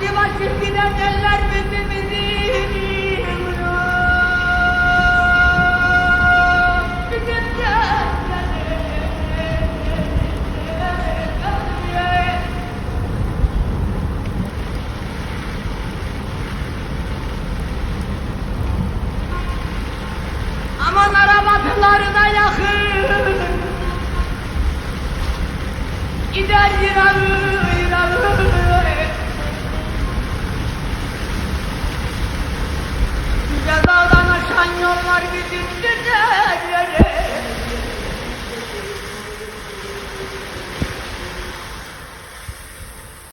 Başlı giden eller birbirimizi Aman arabalarına yakın. Gider bir ağır Onlar bizim